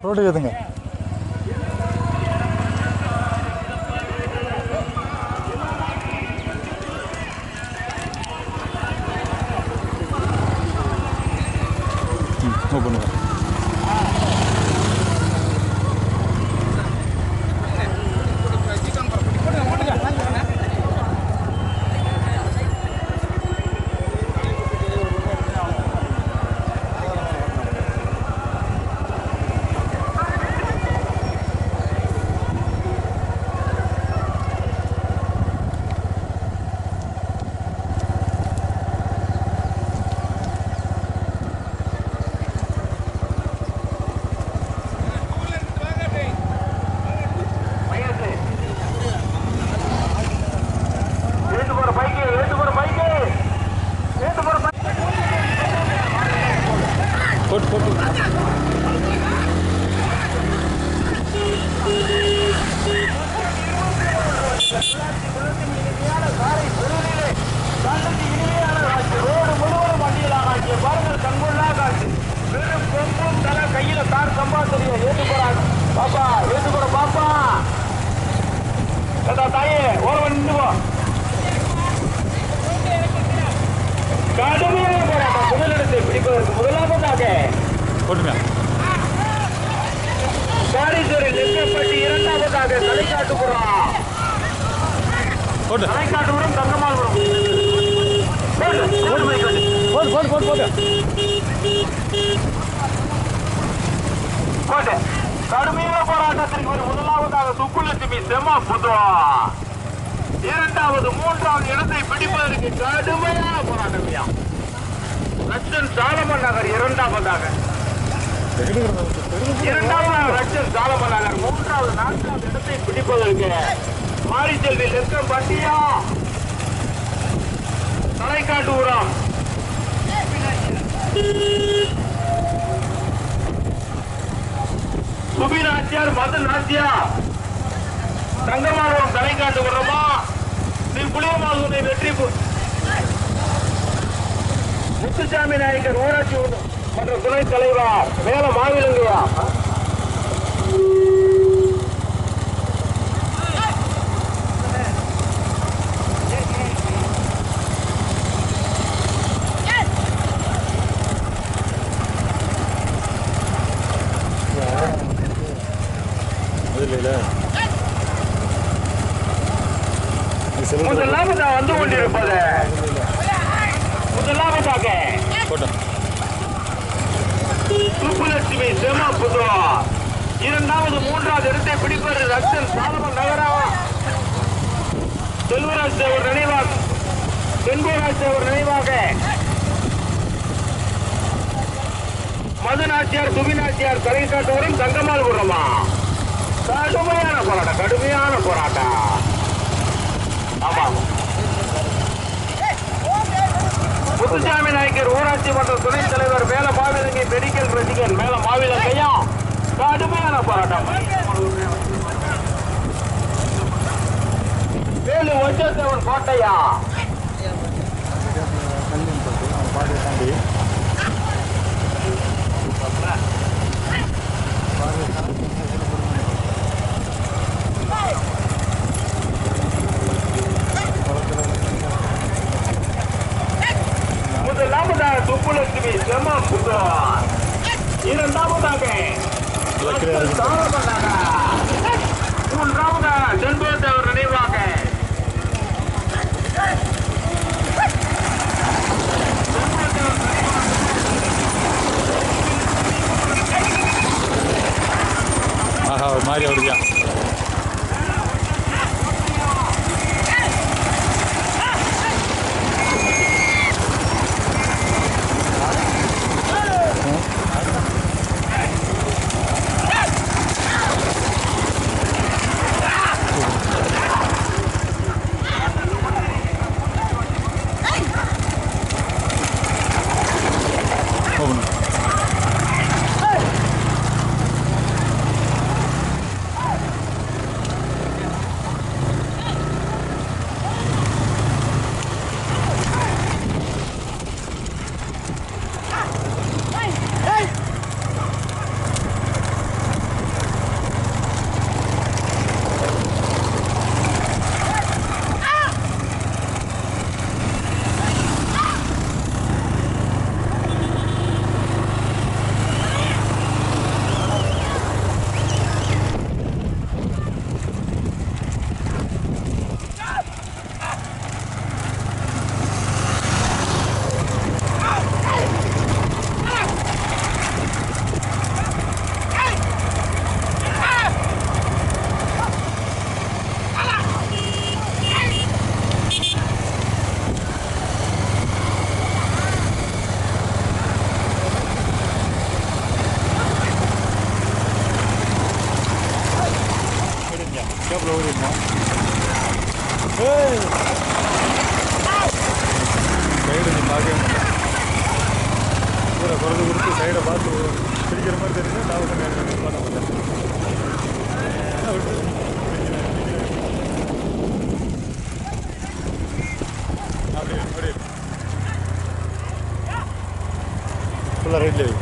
Road இருக்குதுங்க போட்டு. கடுமையான போராட்டத்திற்கு ஒரு முதலாவதாக சுப்புலட்சுமி செம்மா புதுவா இரண்டாவது மூன்றாவது இடத்தை பிடிப்பதற்கு கடுமையான போராட்டமையா ரச்சன் சாலமன் நகர் இரண்டாவதாக. இரண்டாவது ரச்சன் சாலமன் நகர். மூன்றாவது நான்காவது இடத்தை பிடிப்பதற்கு மாரிச்செல்வி லெக்கம் பட்டியா தலைக்காட்டு உரம். குபி நாச்சியார் மத நாச்சியார் தங்கமானவன் தலைக்காட்டு உரமா ஸ்ரீ புளியமாசூரை வெற்றி முத்துசாமி நாயக்கர் ஊராட்சி ஒன்று- மன்ற துணைத் தலைவர் மேல மாவிலங்கையா அது இல்லை செல்லுங்க முதலாவதா வந்து கொண்டிருப்பது முதலாவதாக போட்டோம் சுப்புலட்சுமி செமா புதுவா இரண்டாவது மூன்றாவது இடத்தை பிடிப்பது ரத்தன் சாலமன் நகராவா? செல்வராஜ் தேவர் நினைவாக செண்பகராஜ் தேவர் நினைவாக. மதுநாச்சியார் சுபிநாச்சியார் தலை காட்டுவரும் தங்கமால் குரமா? கடுமையான போராட்டம் கடுமையான போராட்டம். ஆமா. முத்துசாமி நாயக்கர் ஊராட்சி மன்ற துணைத் தலைவர் மேல மாவிலங்கை மெடிக்கல் ரசிகன் மேல மாவிலங்கையா கடுமையான போராட்டம் வேலு வச்சத்தேவன் கோட்டையா பாட்டு தாண்டி முதலாவதாக சுப்புலட்சுமி செம்ம புதுவார் இரண்டாவதாக recrear. கேப்பில் ஓடிடுமா ஏய் சைடு நீ பார்க்கவே மாட்டேன் கூட குறைஞ்சு கொடுத்து சைடை பார்த்து பிடிக்கிற மாதிரி தெரியுது நான் வந்து பண்ண மாட்டேன் அப்படியே. அப்படியே ஃபுல்லாக ரைட்லேயே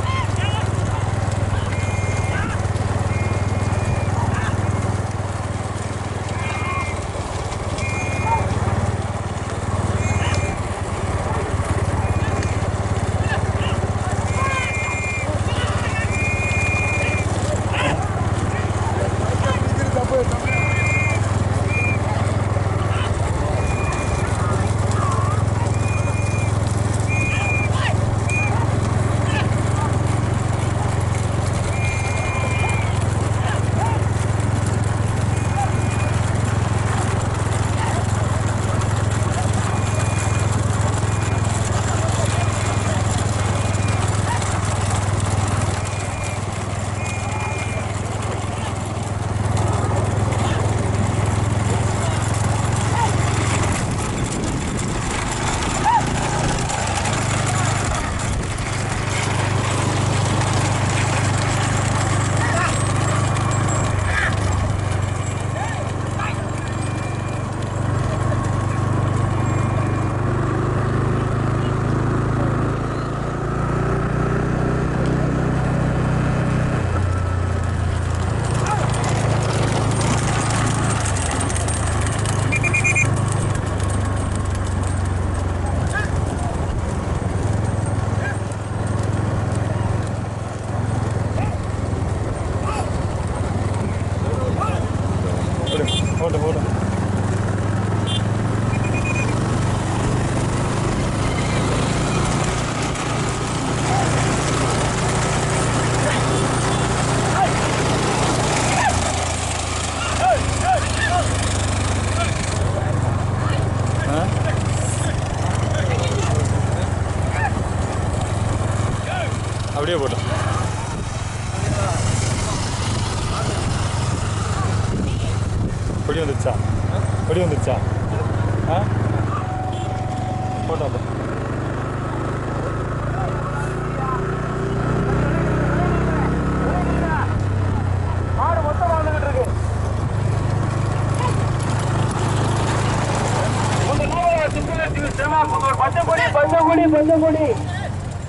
அப்படியே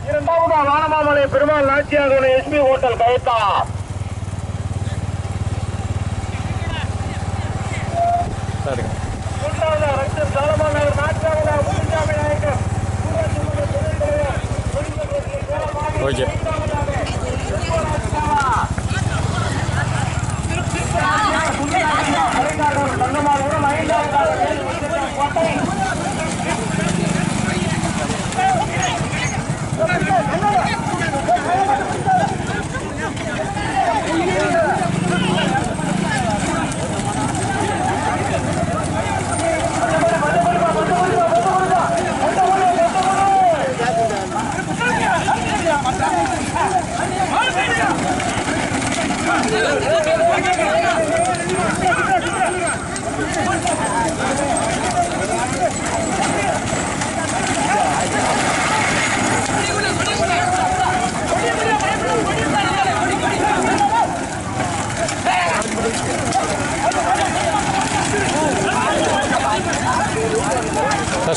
இரண்டாவதா வானமாமலை பெருமாள் நாச்சியார் எஸ்பி ஹோட்டல் கயத்தா. மூன்றாவதா ரக்தர் சாலமான் நகர் நான்காவதா முத்துசாமி நாயக்கர். ஓகே. கோட்டை やった!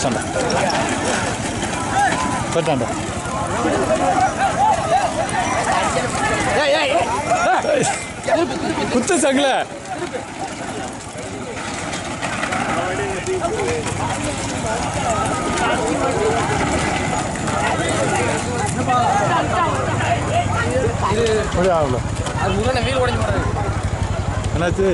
பேசண்ட போயிட்டாண்ட குத்து சங்கில. என்னாச்சு?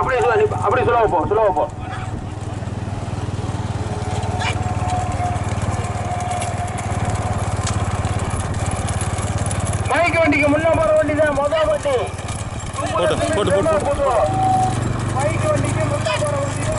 அப்படியே சொல்ல அப்படியே சொல்ல போ சொல்ல போ. மைக் வண்டிக்கு முன்ன போற வண்டி தான் மொதல் வண்டி. போட்டு போட்டு போட்டு போட்டு. மைக் வண்டிக்கு முன்ன போற வண்டி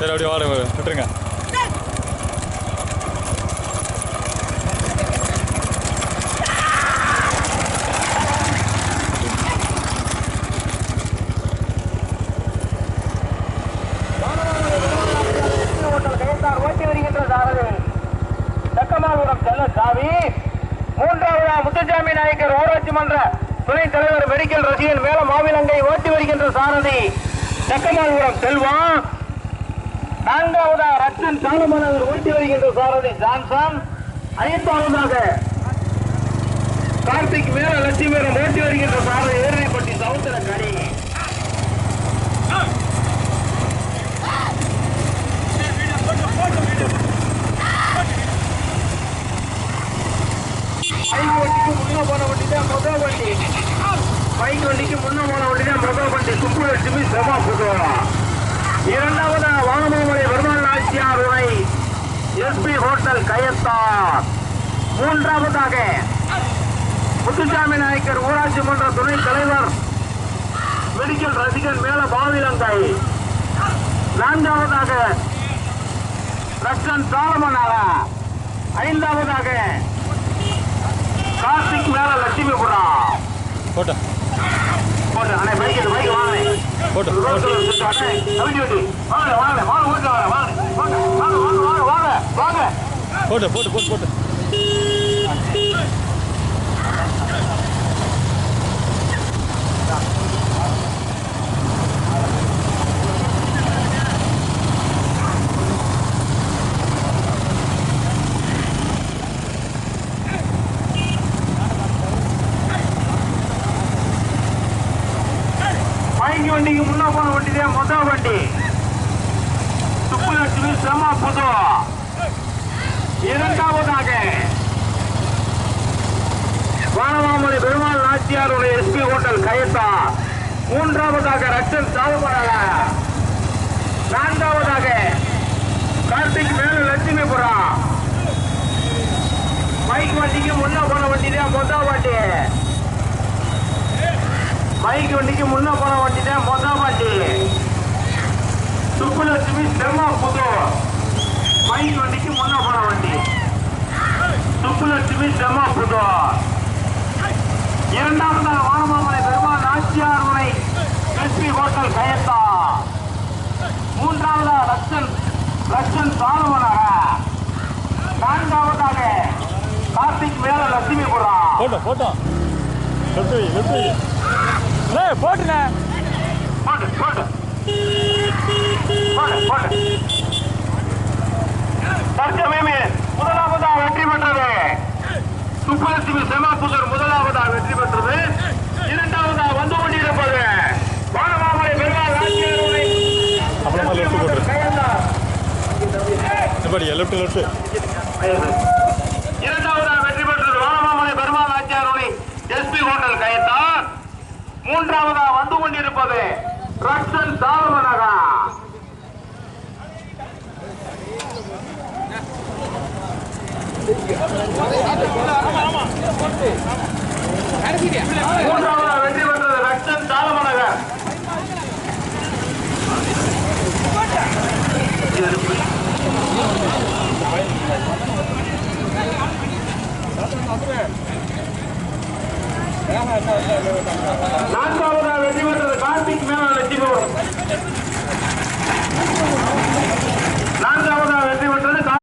சரி அப்படியே வாட விட்டுருங்க ஓட்டல் கைத்தார் ஓட்டி சாவி. மூன்றாவது முத்துசாமி நாயக்கர் ஊராட்சி மன்ற துணைத் தலைவர் மெடிக்கல் ரசிகன் மேல மாவிலங்கை ஓட்டி வருகின்ற சாரதி. தக்கமாபுரம் செல்வம் நான்காவதாக ரத்தன் சாலமனவர் ஓட்டி வருகின்ற சாரதி ஜான்சன். ஐந்தாவதாக கார்த்திக் மேல லட்சுமிபுரம் ஓட்டி வருகின்ற சாரதி ஏரணைப்பட்டி சவுந்தர கடி வண்டிக்கு முன்ன போன வண்டி தான் முதல் வண்டி. பைக் வண்டிக்கு முன்ன போன வண்டி தான் முதல் வண்டி. சுப்புலட்சுமி செமா புதுவா இரண்டாவது வானமாமலை பெருமாள் நாச்சியார் உரை எஸ்பி ஹோட்டல் கயத்தார். மூன்றாவதாக முத்துசாமி நாயக்கர் ஊராட்சி மன்ற துணை தலைவர் மெடிக்கல் ரசிகன் மேல பாவிலங்கை. நான்காவதாக ரக்ஷன் சாலமனாரா ஐந்தாவதாக கார்த்திக் மேல லட்சுமிபுரம். போட்டு போட்டு அண்ணே பைக் இது பைக் வாங்க. போட்டு போட்டு. வாங்க வாங்க வாங்க வீட்டுல வாங்க வாங்க. வாங்க வாங்க வாங்க வாங்க வாங்க. போட்டு போட்டு போட்டு போட்டு. இருபத்தி ஆறு உள்ள எஸ்பி ஹோட்டல் கயத்தா மூன்றாவதாக ரக்ஷன் சாவுபடாத நான்காவதாக கார்த்திக் மேலும் லட்சுமிபுரா மைக் வண்டிக்கு முன்ன போன வண்டி தான் மொத்தா பாட்டி மைக் வண்டிக்கு முன்ன போன வண்டி தான் மொத்தா பாட்டி சுப்புலட்சுமி செம்மா புது. மைக் வண்டிக்கு முன்ன போன வண்டி. சுப்புலட்சுமி செம்மா புது. இரண்டாவதாக வானமாமலை பெருமாள் நாச்சியார் முனை எஸ்பி ஹோட்டல் கயத்தா. மூன்றாவதா லட்சன் லட்சன் சாலமனாக. நான்காவதாக கார்த்திக் மேல லட்சுமிபுரம் போட்டோம் போட்டோம் லெஃப்ட் வை லெஃப்ட் வை லே போட்டுண்ணே. போடு போடு. போடு போடு. தற்சமயமே முதலாவதா வெற்றி பெற்றது. சுப்பலட்சுமி செமாபுதர் முதலாவதா வெற்றி பெற்றது. இரண்டாவதா வந்து கொண்டிருப்பது வானமாமலை பெருமாள் அப்புறமா லெஃப்ட் லெஃப்ட் இரண்டாவதா வெற்றி பெற்றது வானமாமலை பெருமாள் ஆச்சியாரோனை எஸ்பி ஹோட்டல் கயத்தான் மூன்றாவதா வந்து கொண்டிருப்பது ரக்ஷன் சாலமனகா மூன்றாவது வெற்றி பெற்றது ரக்ஷன் தாளமனகர் நான்காவதாக வெற்றி பெற்றது கார்த்திக் மேலாளர் லட்சுமி